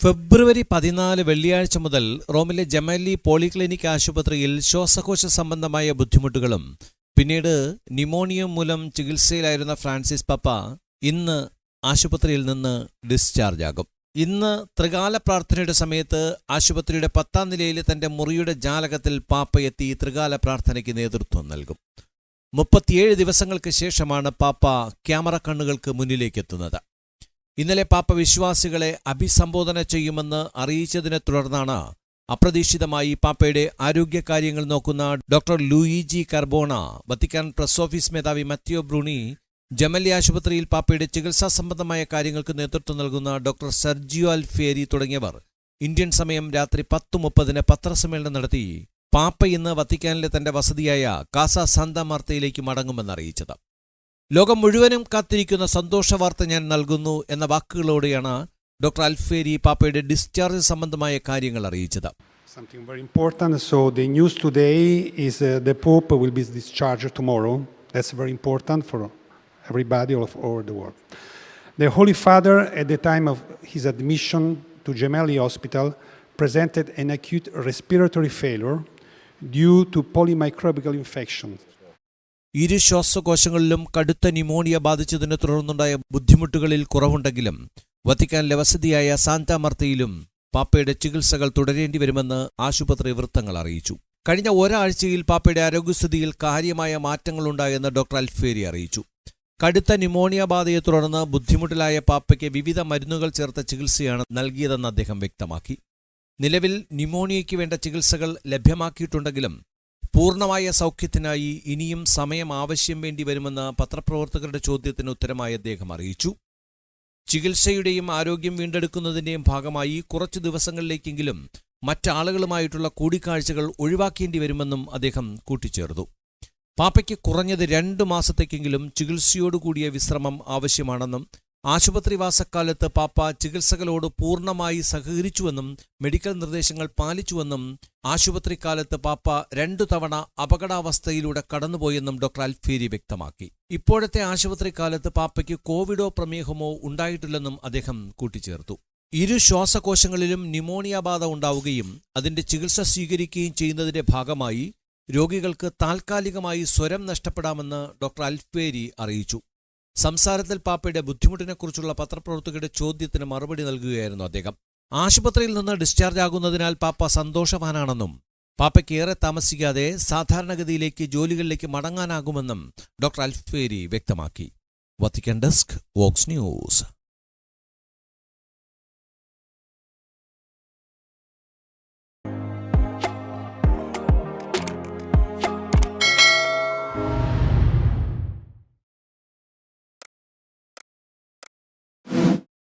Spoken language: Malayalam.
ഫെബ്രുവരി പതിനാല് വെള്ളിയാഴ്ച മുതൽ റോമിലെ ജമലി പോളിക്ലിനിക് ആശുപത്രിയിൽ ശ്വാസകോശ സംബന്ധമായ ബുദ്ധിമുട്ടുകളും പിന്നീട് ന്യൂമോണിയ മൂലം ചികിത്സയിലായിരുന്ന ഫ്രാൻസിസ് പപ്പ ഇന്ന് ആശുപത്രിയിൽ നിന്ന് ഡിസ്ചാർജ് ആകും. ഇന്ന് ത്രികാല പ്രാർത്ഥനയുടെ സമയത്ത് ആശുപത്രിയുടെ പത്താം നിലയിലെ തന്റെ മുറിയുടെ ജാലകത്തിൽ പാപ്പ എത്തി ത്രികാല പ്രാർത്ഥനയ്ക്ക് നേതൃത്വം നൽകും. മുപ്പത്തിയേഴ് ദിവസങ്ങൾക്ക് ശേഷമാണ് പാപ്പ ക്യാമറ കണ്ണുകൾക്ക് മുന്നിലേക്ക് എത്തുന്നത് ഇന്നലെ പാപ്പ വിശ്വാസികളെ അഭിസംബോധന ചെയ്യുമെന്ന് അറിയിച്ചതിനെ തുടർന്നാണ് അപ്രതീക്ഷിതമായി പാപ്പയുടെ ആരോഗ്യകാര്യങ്ങൾ നോക്കുന്ന doctor Luigi Carbone Vatican press office മേധാവി മത്യോ ബ്രൂണി ജമല്ലി ആശുപത്രിയിൽ പാപ്പയുടെ ചികിത്സാ സംബന്ധമായ കാര്യങ്ങൾക്ക് നേതൃത്വം നൽകുന്ന ഡോക്ടർ സെർജിയോ അൽഫേരി തുടങ്ങിയവർ ഇന്ത്യൻ സമയം രാത്രി പത്ത് മുപ്പതിന് പത്രസമ്മേളനം നടത്തി പാപ്പ ഇന്ന് വത്തിക്കാനിലെ തന്റെ വസതിയായ കാസ സന്ത മാർത്തയിലേക്ക് മടങ്ങുമെന്ന് അറിയിച്ചത്. ലോകം മുഴുവനും കാത്തിരിക്കുന്ന സന്തോഷ വാർത്ത ഞാൻ നൽകുന്നു എന്ന വാക്കുകളോടെയാണ് ഡോക്ടർ അൽഫേരി പാപ്പയുടെ ഡിസ്ചാർജ് സംബന്ധമായ കാര്യങ്ങൾ അറിയിച്ചത് Something very important. So, the news today is uh, the Pope will be discharged tomorrow. That's very important for everybody all over the world. The Holy Father, at the time of his admission to Gemelli Hospital, presented an acute respiratory failure due to polymicrobial infection. ഇരു ശ്വാസകോശങ്ങളിലും കടുത്ത ന്യൂമോണിയ ബാധിച്ചതിനെ തുടർന്നുണ്ടായ ബുദ്ധിമുട്ടുകളിൽ കുറവുണ്ടെങ്കിലും വത്തിക്കാനിലെ വസതിയായ സാന്താമർത്തയിലും പാപ്പയുടെ ചികിത്സകൾ തുടരേണ്ടി വരുമെന്ന് ആശുപത്രി വൃത്തങ്ങൾ അറിയിച്ചു. കഴിഞ്ഞ ഒരാഴ്ചയിൽ പാപ്പയുടെ ആരോഗ്യസ്ഥിതിയിൽ കാര്യമായ മാറ്റങ്ങളുണ്ടായെന്ന് ഡോക്ടർ അൽഫേരി അറിയിച്ചു. കടുത്ത ന്യൂമോണിയ ബാധയെ തുടർന്ന് ബുദ്ധിമുട്ടിലായ പാപ്പയ്ക്ക് വിവിധ മരുന്നുകൾ ചേർത്ത ചികിത്സയാണ് നൽകിയതെന്ന് അദ്ദേഹം വ്യക്തമാക്കി. നിലവിൽ ന്യൂമോണിയയ്ക്ക് വേണ്ട ചികിത്സകൾ ലഭ്യമാക്കിയിട്ടുണ്ടെങ്കിലും പൂർണമായ സൗഖ്യത്തിനായി ഇനിയും സമയം ആവശ്യം വേണ്ടി വരുമെന്ന് പത്രപ്രവർത്തകരുടെ ചോദ്യത്തിന് ഉത്തരമായി അദ്ദേഹം അറിയിച്ചു. ചികിത്സയുടെയും ആരോഗ്യം വീണ്ടെടുക്കുന്നതിന്റെയും ഭാഗമായി കുറച്ചു ദിവസങ്ങളിലേക്കെങ്കിലും മറ്റാളുകളുമായിട്ടുള്ള കൂടിക്കാഴ്ചകൾ ഒഴിവാക്കേണ്ടി വരുമെന്നും അദ്ദേഹം കൂട്ടിച്ചേർത്തു. പാപ്പയ്ക്ക് കുറഞ്ഞത് രണ്ടു മാസത്തേക്കെങ്കിലും ചികിത്സയോടുകൂടിയ വിശ്രമം ആവശ്യമാണെന്നും ആശുപത്രിവാസക്കാലത്ത് പാപ്പ ചികിത്സകളോട് പൂർണമായി സഹകരിച്ചുവെന്നും മെഡിക്കൽ നിർദ്ദേശങ്ങൾ പാലിച്ചുവെന്നും ആശുപത്രിക്കാലത്ത് പാപ്പ രണ്ടു തവണ അപകടാവസ്ഥയിലൂടെ കടന്നുപോയെന്നും ഡോക്ടർ അൽഫേരി വ്യക്തമാക്കി. ഇപ്പോഴത്തെ ആശുപത്രിക്കാലത്ത് പാപ്പയ്ക്ക് കോവിഡോ പ്രമേഹമോ ഉണ്ടായിട്ടില്ലെന്നും അദ്ദേഹം കൂട്ടിച്ചേർത്തു. ഇരു ശ്വാസകോശങ്ങളിലും ന്യൂമോണിയ ബാധ ഉണ്ടാവുകയും അതിന്റെ ചികിത്സ സ്വീകരിക്കുകയും ചെയ്യുന്നതിന്റെ ഭാഗമായി രോഗികൾക്ക് താൽക്കാലികമായി സ്വരം നഷ്ടപ്പെടാമെന്ന് ഡോക്ടർ അൽഫേരി അറിയിച്ചു. സംസാരത്തിൽ പാപ്പയുടെ ബുദ്ധിമുട്ടിനെക്കുറിച്ചുള്ള പത്രപ്രവർത്തകരുടെ ചോദ്യത്തിന് മറുപടി നൽകുകയായിരുന്നു അദ്ദേഹം. ആശുപത്രിയിൽ നിന്ന് ഡിസ്ചാർജ് ആകുന്നതിനാൽ പാപ്പ സന്തോഷവാനാണെന്നും പാപ്പയ്ക്ക് ഏറെ താമസിക്കാതെ സാധാരണഗതിയിലേക്ക് ജോലികളിലേക്ക് മടങ്ങാനാകുമെന്നും ഡോക്ടർ അൽഫേരി വ്യക്തമാക്കി. Vatican desk Vox news.